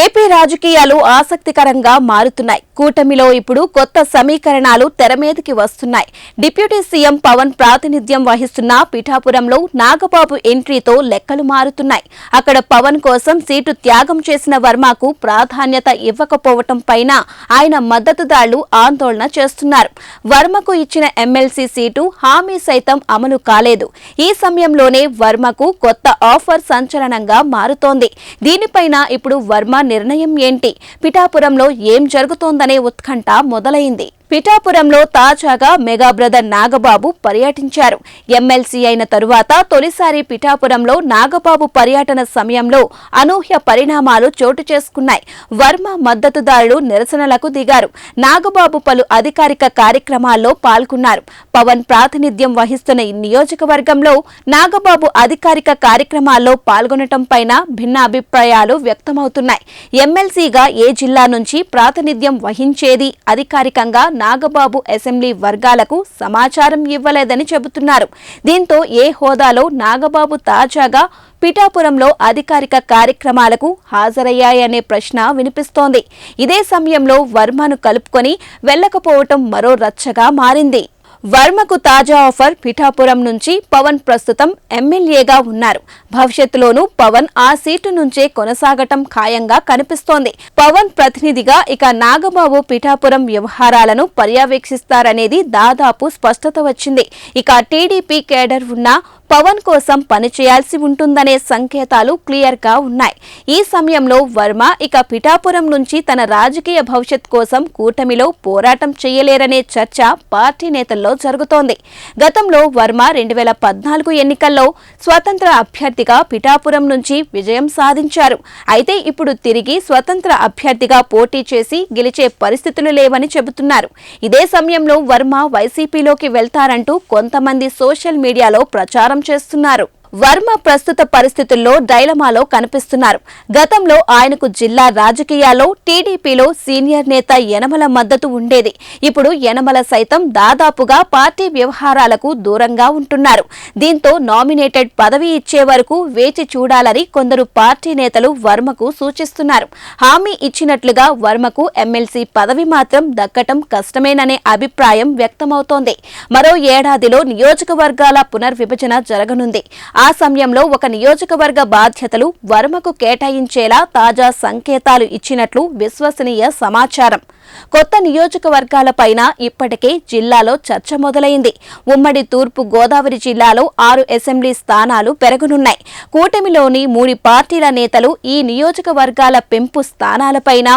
AP రాజకీయాలు ఆసక్తికరంగా మారుతున్నాయి. కూటమిలో ఇప్పుడు కొత్త సమీకరణాలు తెరమీదకి వస్తున్నాయి. డిప్యూటీ సీఎం పవన్ ప్రాతినిధ్యం వహిస్తున్న పిఠాపురంలో నాగబాబు ఎంట్రీతో లెక్కలు మారుతున్నాయి. అక్కడ పవన్ కోసం సీటు త్యాగం చేసిన వర్మకు ప్రాధాన్యత ఇవ్వకపోవటం పైన ఆయన మద్దతుదారులు ఆందోళన చేస్తున్నారు. వర్మకు ఇచ్చిన ఎమ్మెల్సీ సీటు హామీ సైతం అమలు కాలేదు. ఈ సమయంలోనే వర్మకు కొత్త ఆఫర్ సంచలనంగా మారుతోంది. దీనిపైన ఇప్పుడు వర్మ నిర్ణయం ఏంటి? పిఠాపురంలో ఏం జరుగుతోందనే ఉత్కంఠ మొదలైంది. పిఠాపురంలో తాజాగా మెగా బ్రదర్ నాగబాబు పర్యటించారు. ఎమ్మెల్సీ అయిన తరువాత తొలిసారి పిఠాపురంలో నాగబాబు పర్యటన సమయంలో అనూహ్య పరిణామాలు చోటు చేసుకున్నాయి. వర్మ మద్దతుదారులు నిరసనలకు దిగారు. నాగబాబు పలు అధికారిక కార్యక్రమాల్లో పాల్గొన్నారు. పవన్ ప్రాతినిధ్యం వహిస్తున్న ఈ నియోజకవర్గంలో నాగబాబు అధికారిక కార్యక్రమాల్లో పాల్గొనటం పైన భిన్నాభిప్రాయాలు వ్యక్తమవుతున్నాయి. ఎమ్మెల్సీగా ఏ జిల్లా నుంచి ప్రాతినిధ్యం వహించేది అధికారికంగా నాగబాబు అసెంబ్లీ వర్గాలకు సమాచారం ఇవ్వలేదని చెబుతున్నారు. దీంతో ఏ హోదాలో నాగబాబు తాజాగా పిఠాపురంలో అధికారిక కార్యక్రమాలకు హాజరయ్యాయనే ప్రశ్న వినిపిస్తోంది. ఇదే సమయంలో వర్మను కలుపుకొని వెళ్ళకపోవటం మరో రచ్చగా మారింది. వర్మకు తాజా ఆఫర్ పిఠాపురం నుంచి పవన్ ప్రస్తుతం ఎమ్మెల్యేగా ఉన్నారు. భవిష్యత్తులోనూ పవన్ ఆ సీటు నుంచే కొనసాగటం ఖాయంగా కనిపిస్తోంది. పవన్ ప్రతినిధిగా ఇక నాగబాబు పిఠాపురం వ్యవహారాలను పర్యవేక్షిస్తారనేది దాదాపు స్పష్టత వచ్చింది. ఇక టీడీపీ కేడర్ ఉన్న పవన్ కోసం పనిచేయాల్సి ఉంటుందనే సంకేతాలు క్లియర్గా ఉన్నాయి. ఈ సమయంలో వర్మ ఇక పిఠాపురం నుంచి తన రాజకీయ భవిష్యత్ కోసం కూటమిలో పోరాటం చేయలేరనే చర్చ పార్టీ నేతల్లో జరుగుతోంది. గతంలో వర్మ రెండు వేల పద్నాలుగు ఎన్నికల్లో స్వతంత్ర అభ్యర్థిగా పిఠాపురం నుంచి విజయం సాధించారు. అయితే ఇప్పుడు తిరిగి స్వతంత్ర అభ్యర్థిగా పోటీ చేసి గెలిచే పరిస్థితులు లేవని చెబుతున్నారు. ఇదే సమయంలో వర్మ వైసీపీలోకి వెళ్తారంటూ కొంతమంది సోషల్ మీడియాలో ప్రచారం చేస్తున్నారు. వర్మ ప్రస్తుత పరిస్థితుల్లో డైలమాలో కనిపిస్తున్నారు. గతంలో ఆయనకు జిల్లా రాజకీయాల్లో టీడీపీలో సీనియర్ నేత యనమల మద్దతు ఉండేది. ఇప్పుడు యనమల సైతం దాదాపుగా పార్టీ వ్యవహారాలకు దూరంగా ఉంటున్నారు. దీంతో నామినేటెడ్ పదవి ఇచ్చే వరకు వేచి చూడాలని కొందరు పార్టీ నేతలు వర్మకు సూచిస్తున్నారు. హామీ ఇచ్చినట్లుగా వర్మకు ఎమ్మెల్సీ పదవి మాత్రం దక్కటం కష్టమేననే అభిప్రాయం వ్యక్తమవుతోంది. మరో ఏడాదిలో నియోజకవర్గాల పునర్విభజన జరగనుంది. ఆ సమయంలో ఒక నియోజకవర్గ బాధ్యతలు వర్మకు కేటాయించేలా తాజా సంకేతాలు ఇచ్చినట్లు విశ్వసనీయ సమాచారం. కొత్త నియోజకవర్గాలపైన ఇప్పటికే జిల్లాలో చర్చ మొదలైంది. ఉమ్మడి తూర్పు గోదావరి జిల్లాలో ఆరు అసెంబ్లీ స్థానాలు పెరగనున్నాయి. కూటమిలోని మూడు పార్టీల నేతలు ఈ నియోజకవర్గాల పెంపు స్థానాలపైన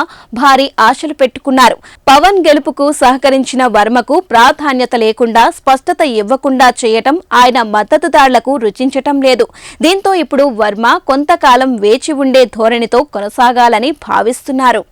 భారీ ఆశలు పెట్టుకున్నారు. పవన్ గెలుపుకు సహకరించిన వర్మకు ప్రాధాన్యత లేకుండా స్పష్టత ఇవ్వకుండా చేయటం ఆయన మద్దతుదారులకు రుచించటం లేదు. దీంతో ఇప్పుడు వర్మ కొంతకాలం వేచి ఉండే ధోరణితో కొనసాగాలని భావిస్తున్నారు.